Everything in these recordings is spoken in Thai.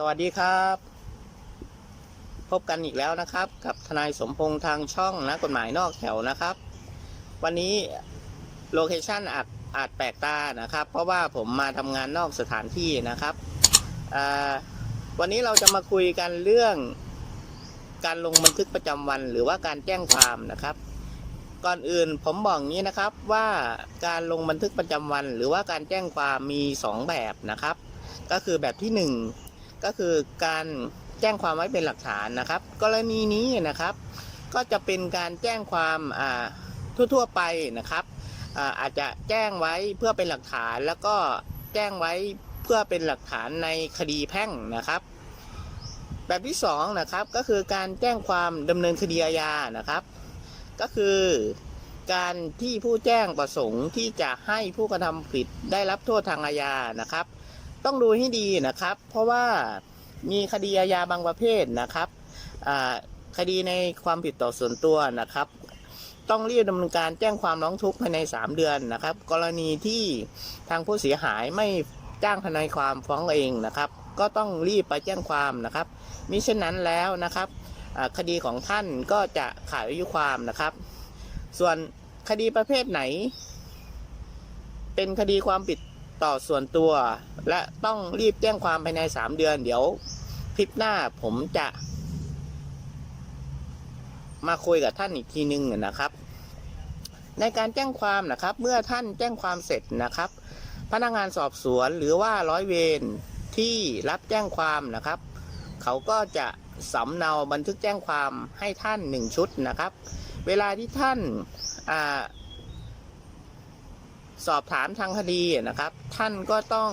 สวัสดีครับ พบกันอีกแล้วนะครับ กับทนายสมพงษ์ทางช่องนะกฎหมายนอกแถวนะครับ วันนี้โลเคชันอาจอาจแปลกตานะครับ เพราะว่าผมมาทำงานนอกสถานที่นะครับวันนี้เราจะมาคุยกันเรื่อง การลงบันทึกประจำวันหรือว่าการแจ้งความนะครับ ก่อนอื่นผมบอกงี้นะครับว่าการลงบันทึกประจำวัน หรือว่าการแจ้งความมีสองแบบนะครับก็คือแบบที่หนึ่ง ก็คือการแจ้งความไว้เป็นหลักฐานนะครับ กรณีนี้นะครับ ก็จะเป็นการแจ้งความทั่วๆไปนะครับอาจจะแจ้งไว้เพื่อเป็นหลักฐาน แล้วก็แจ้งไว้เพื่อเป็นหลักฐานในคดีแพ่งนะครับ แบบที่สองนะครับก็คือการแจ้งความดำเนินคดีอาญานะครับ ก็คือการที่ผู้แจ้งประสงค์ที่จะให้ผู้กระทำผิดได้รับโทษทางอาญานะครับ ต้องดูให้ดีนะครับ เพราะว่ามีคดีอาญาบางประเภทนะครับคดีในความผิดต่อส่วนตัวนะครับ ต้องรีบดำเนินการแจ้งความร้องทุกข์ภายใน 3 เดือนนะครับ กรณีที่ทางผู้เสียหายไม่จ้างทนายความฟ้องเองนะครับ ก็ต้องรีบไปแจ้งความนะครับมิเช่นนั้นแล้วนะครับคดีของท่านก็จะขาดอายุความนะครับ ส่วนคดีประเภทไหน เป็นคดีความผิด ต่อส่วนตัว และต้องรีบแจ้งความภายใน3เดือน เดี๋ยวคลิปหน้าผมจะ มาคุยกับท่านอีกทีนึงนะครับ ในการแจ้งความนะครับ เมื่อท่านแจ้งความเสร็จนะครับ พนักงานสอบสวนหรือว่าร้อยเวรที่รับแจ้งความนะครับ เขาก็จะสำเนาบันทึกแจ้งความให้ท่านหนึ่งชุดนะครับ เวลาที่ท่านอ่า สอบถามทางคดีนะครับ ท่านก็ต้อง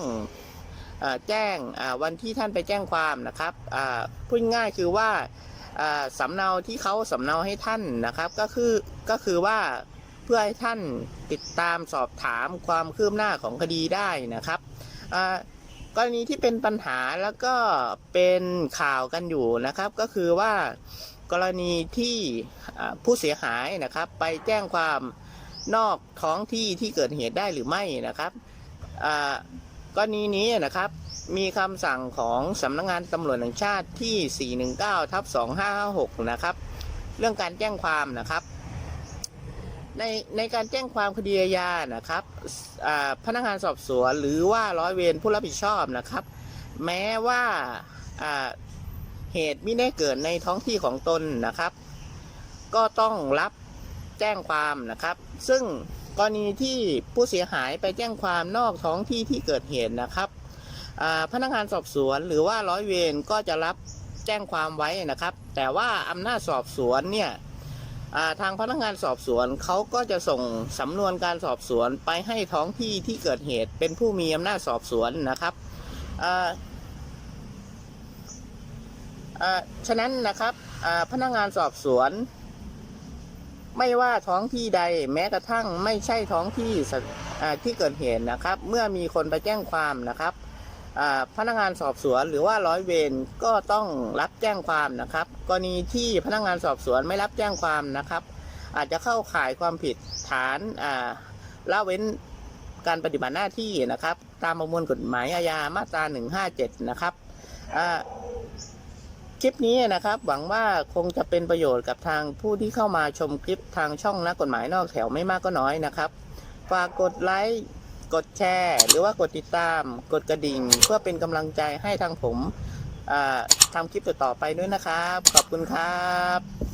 อแจ้งวันที่ท่านไปแจ้งความนะครับพูดง่ายคือว่าสำเนาที่เขาสำเนาให้ท่านนะครับ ก็คือก็คือว่าเพื่อให้ท่านติดตามสอบถามความคืบหน้าของคดีได้นะครับกรณีที่เป็นปัญหาแล้วก็เป็นข่าวกันอยู่นะครับ ก็คือว่ากรณีที่ผู้เสียหายนะครับ ไปแจ้งความ นอกท้องที่ที่เกิดเหตุได้หรือไม่นะครับกรณีนี้นะครับ มีคำสั่งของสำนักงานตำรวจแห่งชาติที่ 419ทับ2556 นะครับ เรื่องการแจ้งความนะครับ ในในการแจ้งความคดีอาญานะครับพนักงานสอบสวนหรือว่าร้อยเวรผู้รับผิดชอบนะครับ แม้ว่าอ่าเหตุไม่ได้เกิดในท้องที่ของตนนะครับ ก็ต้องรับ แจ้งความนะครับ ซึ่งกรณีที่ผู้เสียหายไปแจ้งความนอกท้องที่ที่เกิดเหตุนะครับพนักงานสอบสวนหรือว่าร้อยเวรก็จะรับแจ้งความไว้นะครับ แต่ว่าอำนาจสอบสวนเนี่ยทางพนักงานสอบสวนเขาก็จะส่งสำนวนการสอบสวนไปให้ท้องที่ที่เกิดเหตุ เป็นผู้มีอำนาจสอบสวนนะครับฉะนั้นนะครับพนักงานสอบสวน ไม่ว่าท้องที่ใดแม้กระทั่งไม่ใช่ท้องที่ที่เกิดเหตุนะครับ เมื่อมีคนไปแจ้งความนะครับพนักงานสอบสวนหรือว่าร้อยเวรก็ต้องรับแจ้งความนะครับ กรณีที่พนักงานสอบสวนไม่รับแจ้งความนะครับ อาจจะเข้าข่ายความผิดฐานละเว้นการปฏิบัติหน้าที่นะครับ ตามประมวลกฎหมายอาญามาตรา 157 นะครับ คลิปนี้นะครับ หวังว่าคงจะเป็นประโยชน์กับทางผู้ที่เข้ามาชมคลิปทางช่องนักกฎหมายนอกแถวไม่มากก็น้อยนะครับ ฝากกดไลค์กดแชร์ หรือว่ากดติดตาม กดกระดิ่ง เพื่อเป็นกำลังใจให้ทางผมทำคลิปต่อๆไปด้วยนะครับ ขอบคุณครับ